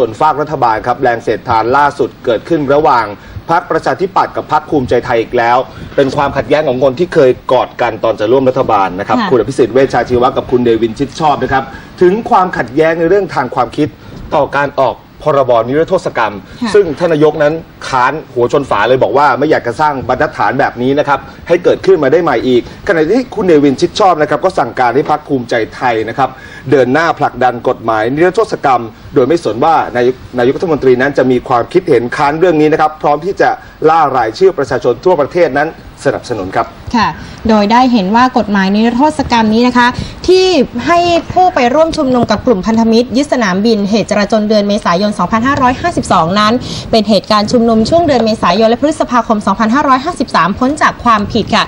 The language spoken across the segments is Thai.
ส่วนฝากรัฐบาลครับแรงเสียดทานล่าสุดเกิดขึ้นระหว่างพรรคประชาธิปัตย์กับพรรคภูมิใจไทยอีกแล้ว เป็นความขัดแย้งของคนที่เคยกอดกันตอนจะร่วมรัฐบาลนะครับค่ะคุณอภิสิทธิ์เวชชาชีวะกับคุณเดวินชิดชอบนะครับ ถึงความขัดแย้งในเรื่องทางความคิดต่อการออก พรบนิรโทษกรรมค่ะซึ่งท่านนายกนั้นค้านหัวชนฝาเลยบอกว่าไม่อยากจะสร้างบรรทัดฐานแบบนี้นะครับให้เกิดขึ้นมาได้ใหม่อีกขณะที่คุณเนวินชิดชอบนะครับก็สั่งการให้พรรคภูมิใจไทยนะครับเดินหน้าผลักดันกฎหมายนิรโทษกรรม โดยไม่สนว่านายกนายกรัฐมนตรีนั้นจะมีความคิดเห็นค้านเรื่องนี้นะครับพร้อมที่จะล่ารายชื่อประชาชนทั่วประเทศนั้นสนับสนุนครับ ค่ะ โดยได้เห็นว่ากฎหมายนิรโทษกรรมนี้นะคะ ที่ให้ผู้ไปร่วมชุมนุมกับกลุ่มพันธมิตรยึดสนามบินเหตุจราจนเดือนเมษายน 2552 นั้น เป็นเหตุการณ์ชุมนุมช่วงเดือนเมษายนและพฤษภาคม 2553 พ้นจากความผิดค่ะ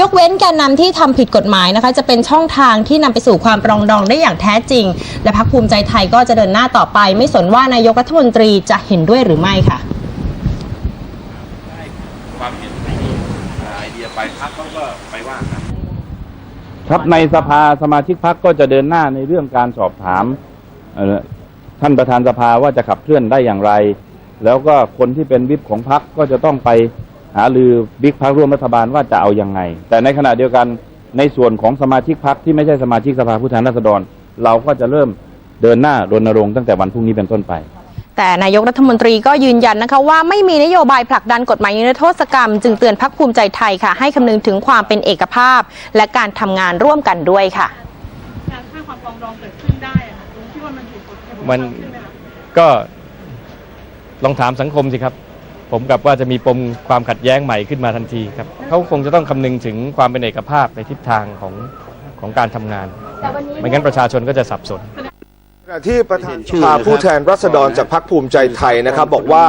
ยกเว้นแกนนำที่ทำผิดกฎหมายนะคะ จะเป็นช่องทางที่นำไปสู่ความปรองดองได้อย่างแท้จริง และพรรคภูมิใจไทยก็จะเดินหน้าต่อไป ไม่สนว่านายกรัฐมนตรีจะเห็นด้วยหรือไม่ค่ะความเห็น ไอเดียไปพักเขาก็ไปว่ากันครับในสภาสมาชิกพักก็จะเดินหน้าในเรื่องการสอบถามท่านประธานสภาว่าจะขับเคลื่อนได้อย่างไร แล้วก็คนที่เป็นวิปของพักก็จะต้องไปหาลือบิ๊กพักร่วมรัฐบาลว่าจะเอายังไง แต่ในขณะเดียวกันในส่วนของสมาชิกพักที่ไม่ใช่สมาชิกสภาผู้แทนราษฎร เราก็จะเริ่มเดินหน้ารณรงค์ตั้งแต่วันพรุ่งนี้เป็นต้นไป แต่นายกรัฐมนตรีก็ยืนยันนะคะว่าไม่มีนโยบายผลักดันกฎหมายนิรโทษกรรม จึงเตือนพักภูมิใจไทยค่ะ ให้คำนึงถึงความเป็นเอกภาพ และการทำงานร่วมกันด้วยค่ะ การสร้างความปรองดองเกิดขึ้นได้อะค่ะตรงที่ว่ามันถูกกฎหายมันใช่ไหมคะ ก็ลองถามสังคมสิครับ ผมกับว่าจะมีปมความขัดแย้งใหม่ขึ้นมาทันทีครับเขาคงจะต้องคำนึงถึงความเป็นเอกภาพในทิศทางของของการทำงานไม่งั้นประชาชนก็จะสับสนขณะ ที่ประธานสภาผู้แทนรัษฎรจากพรรคภูมิใจไทยนะครับ บอกว่า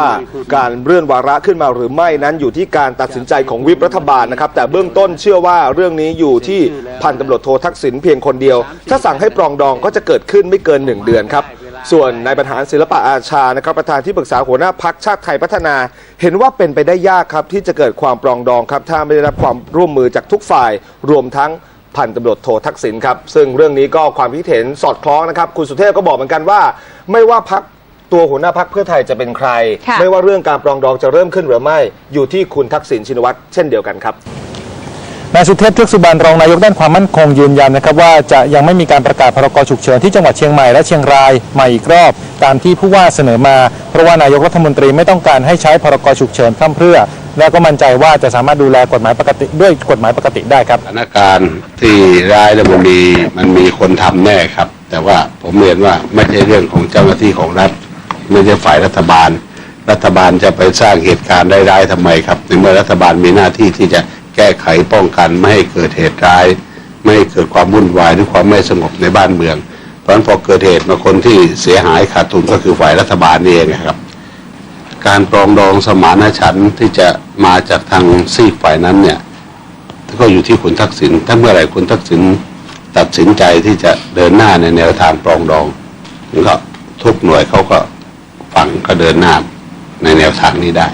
การเลื่อนวาระขึ้นมาหรือไม่นั้นอยู่ที่การตัดสินใจของวิปรัฐบาลนะครับ แต่เบื้องต้นเชื่อว่าเรื่องนี้อยู่ที่พันตำรวจโททักษิณเพียงคนเดียว ถ้าสั่งให้ปรองดองก็จะเกิดขึ้นไม่เกินหนึ่งเดือนครับส่วนนายบรรหารศิลปะอาชานะครับประธานที่ปรึกษาหัวหน้าพักชาติไทยพัฒนา เห็นว่าเป็นไปได้ยากครับที่จะเกิดความปรองดองครับถ้าไม่ได้รับความร่วมมือจากทุกฝ่ายรวมทั้ง พันตำรวจโททักษิณครับ ซึ่งเรื่องนี้ก็ความคิดเห็นสอดคล้องนะครับ คุณสุเทพก็บอกเหมือนกันว่า ไม่ว่าพักตัวหัวหน้าพักเพื่อไทยจะเป็นใครค่ะไม่ว่าเรื่องการปรองดองจะเริ่มขึ้นหรือไม่ อยู่ที่คุณทักษิณชินวัตรเช่นเดียวกันครับ นายสุเทพเทือกสุบรรณรองนายกด้านความมั่นคงยืนยันนะครับว่าจะยังไม่มีการประกาศพรกฉุกเฉินที่จังหวัดเชียงใหม่และเชียงรายใหม่อีกรอบ ตามที่ผู้ว่าเสนอมา เพราะว่านายกรัฐมนตรีไม่ต้องการให้ใช้พรกฉุกเฉินพร่ำเพรื่อ และก็มั่นใจว่าจะสามารถดูแลกฎหมายปกติด้วยกฎหมายปกติได้ครับสถานการณ์ที่ร้ายแล้มันมีมันมีคนทำแน่ครับ แต่ว่าผมเรียนว่าไม่ใช่เรื่องของเจ้าหน้าที่ของรัฐไม่ใช่ฝ่ายรัฐบาล รัฐบาลจะไปสร้างเหตุการณ์ร้ายๆทำไมครับในเมื่อรัฐบาลมีหน้าที่ที่จะ แก้ไขป้องกันไม่ให้เกิดเหตุร้าย ไม่ให้เกิดความวุ่นวายหรือความไม่สงบในบ้านเมือง เพราะฉะนั้นพอเกิดเหตุมาคนที่เสียหายขาดทุนก็คือฝ่ายรัฐบาลนี่เองนะครับ การปรองดองสมานฉันท์ที่จะมาจากทางซีกฝ่ายนั้นเนี่ยก็อยู่ที่คุณทักษิณถ้าเมื่อไหร่คุณทักษิณตัดสินใจที่จะเดินหน้าในแนวทางปรองดองก็ทุกหน่วยเขาก็ฟังก็เดินหน้าในแนวทางนี้ได้